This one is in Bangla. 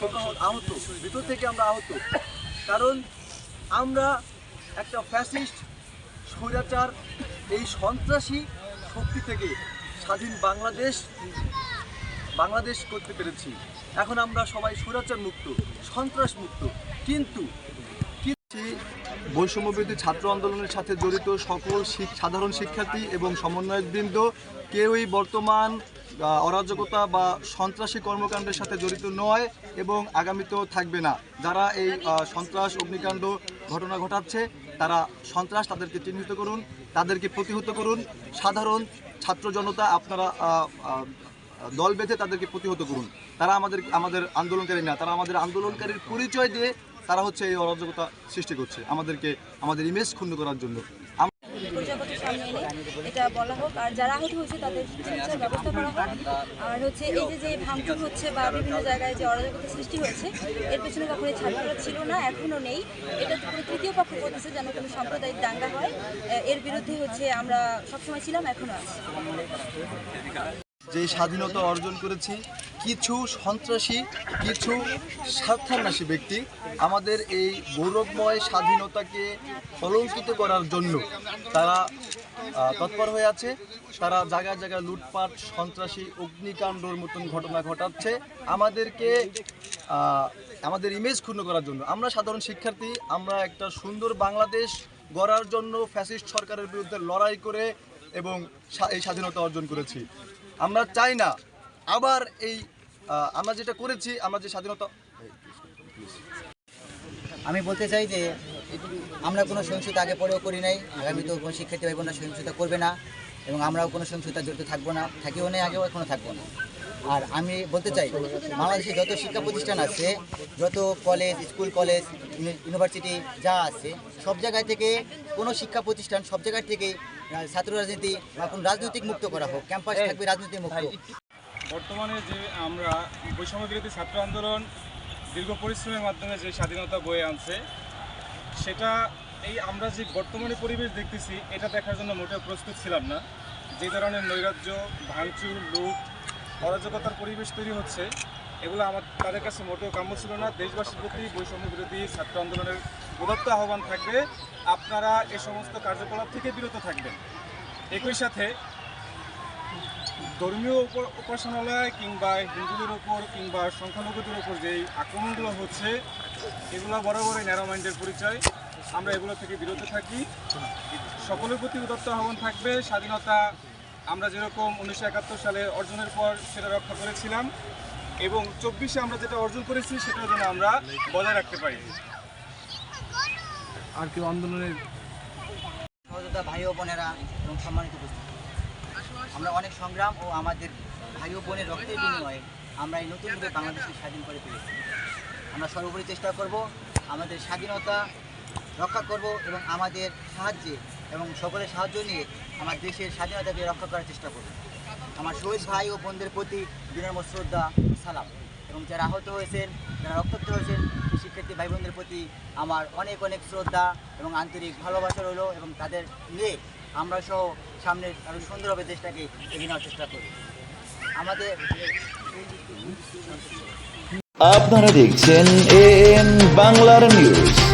আহত? ভিতর থেকে আমরা আহত। কারণ আমরা একটা ফ্যাসিস্ট স্বৈরাচার, এই সন্ত্রাসী শক্তি থেকে স্বাধীন বাংলাদেশ বাংলাদেশ করতে পেরেছি। এখন আমরা সবাই স্বৈরাচার মুক্ত, সন্ত্রাস মুক্ত। কিন্তু বৈষম্যবিরোধী ছাত্র আন্দোলনের সাথে জড়িত সকল সাধারণ শিক্ষার্থী এবং সমন্বয়কবৃন্দ কেউই বর্তমান অরাজকতা বা সন্ত্রাসী কর্মকাণ্ডের সাথে জড়িত নয় এবং আগামীতেও থাকবে না। যারা এই সন্ত্রাস, অগ্নিকাণ্ড ঘটনা ঘটাচ্ছে, তারা সন্ত্রাস তাদেরকে চিহ্নিত করুন, তাদেরকে প্রতিহত করুন। সাধারণ ছাত্র জনতা আপনারা দল বেঁধে তাদেরকে প্রতিহত করুন। তারা আমাদের আমাদের আন্দোলনকারী না, তারা আমাদের আন্দোলনকারীর পরিচয় দিয়ে তারা হচ্ছে এই অরাজকতা সৃষ্টি করছে। আমাদেরকে, আমাদের ইমেজ ক্ষুণ্ণ করার জন্য আম- প্রজাপতি সামনে এনে এটা বলা হোক, আর যারা আহত হয়েছে তাদের চিকিৎসার ব্যবস্থা করা হোক। আর হচ্ছে এই যে যে ভাঙচুর হচ্ছে বা বিভিন্ন জায়গায় যে অরাজকতা সৃষ্টি হয়েছে, এর পেছনে কখনোই ছাত্ররা ছিল না এখনও নেই। এটা কোনো তৃতীয় পক্ষ করতেছে যেন কোনো সাম্প্রদায়িক দাঙ্গা হয়। এর বিরুদ্ধে হচ্ছে আমরা সবসময় ছিলাম এখনও আছি। যে স্বাধীনতা অর্জন করেছি, কিছু সন্ত্রাসী, কিছু স্বার্থান্বেষী ব্যক্তি আমাদের এই গৌরবময় স্বাধীনতাকে কলঙ্কিত করার জন্য তারা তৎপর হয়ে আছে। তারা জায়গায় জায়গায় লুটপাট, সন্ত্রাসী, অগ্নিকাণ্ডর মতন ঘটনা ঘটাচ্ছে। আমাদেরকে আমাদের ইমেজ ক্ষুণ্ণ করার জন্য। আমরা সাধারণ শিক্ষার্থী, আমরা একটা সুন্দর বাংলাদেশ গড়ার জন্য ফ্যাসিস্ট সরকারের বিরুদ্ধে লড়াই করে এবং এই স্বাধীনতা অর্জন করেছি। আমরা চাই না, আবার এই আমরা যেটা করেছি, আমরা যে স্বাধীনতা আমি বলতে চাই যে আমরা কোনো সহিংসতা আগে পরেও করি নাই আগামীতেও কোনো শিক্ষার্থী ভাই বোনরা সহিংসতা করবে না এবং আমরাও কোনো সহিংসতা জড়িত থাকব না থাকিও নেই আগেও এখনও থাকব না। আর আমি বলতে চাই বাংলাদেশে যত শিক্ষা প্রতিষ্ঠান আছে যত কলেজ স্কুল কলেজ ইউনিভার্সিটি যা আছে সব জায়গায় থেকে কোনো শিক্ষা প্রতিষ্ঠান সব জায়গার থেকে ছাত্র রাজনীতি বা কোনো রাজনৈতিক মুক্ত করা হোক ক্যাম্পাস থাকবে রাজনীতি মুক্ত। বর্তমানে যে আমরা বৈষম্য বিরোধী ছাত্র আন্দোলন দীর্ঘ পরিশ্রমের মাধ্যমে যে স্বাধীনতা বয়ে আনছে সেটা এই আমরা যে বর্তমানে পরিবেশ দেখতেছি, এটা দেখার জন্য মোটেও প্রস্তুত ছিলাম না। যে ধরনের নৈরাজ্য, ভাঙচুর, লুট, অরাজকতার পরিবেশ তৈরি হচ্ছে, এগুলো আমার তাদের কাছে মোটেও কাম্য ছিল না। দেশবাসীর প্রতি বৈষম্য বিরোধী ছাত্র আন্দোলনের উদত্ত আহ্বান থাকবে, আপনারা এ সমস্ত কার্যকলাপ থেকে বিরত থাকবেন। একই সাথে ধর্মীয় উপ- উপাসনালয় কিংবা হিন্দুদের ওপর কিংবা সংখ্যালঘুদের ওপর যেই আক্রমণগুলো হচ্ছে এগুলো বড় বড় ন্যারো মাইন্ডের পরিচয়। আমরা এগুলো থেকে বিরত থাকি। সকলের প্রতি উদত্ত আহ্বান থাকবে। স্বাধীনতা আমরা যেরকম উনিশশো একাত্তর সালে অর্জনের পর সেটা রক্ষা করেছিলাম এবং চব্বিশে আমরা যেটা অর্জন করেছি সেটা যেন আমরা বজায় রাখতে পারি। আর কেউ আন্দোলনের সহযোদ্ধা ভাই ও বোনেরা এবং সম্মানিত আমরা অনেক সংগ্রাম ও আমাদের ভাই ও বোনের রক্তের বিনিময়ে আমরা এই নতুন বাংলাদেশকে স্বাধীন করে তুলেছি। আমরা সর্বোপরি চেষ্টা করব আমাদের স্বাধীনতা রক্ষা করব এবং আমাদের সাহায্যে এবং সকলের সাহায্য নিয়ে আমার দেশের স্বাধীনতাকে রক্ষা করার চেষ্টা করব। আমার শহীদ ভাই ও বোনদের প্রতি বিনম্র শ্রদ্ধা সালাম। এবং যারা আহত হয়েছেন, যারা রক্তাক্ত হয়েছেন শিক্ষার্থী ভাই বোনদের প্রতি আমার অনেক অনেক শ্রদ্ধা এবং আন্তরিক ভালোবাসা রইল এবং তাদের নিয়ে আমরা সহ সামনের আরও সুন্দরভাবে দেশটাকে এগিয়ে নেওয়ার চেষ্টা করি আমাদের আপনারা দেখছেন এ বাংলার নিউজ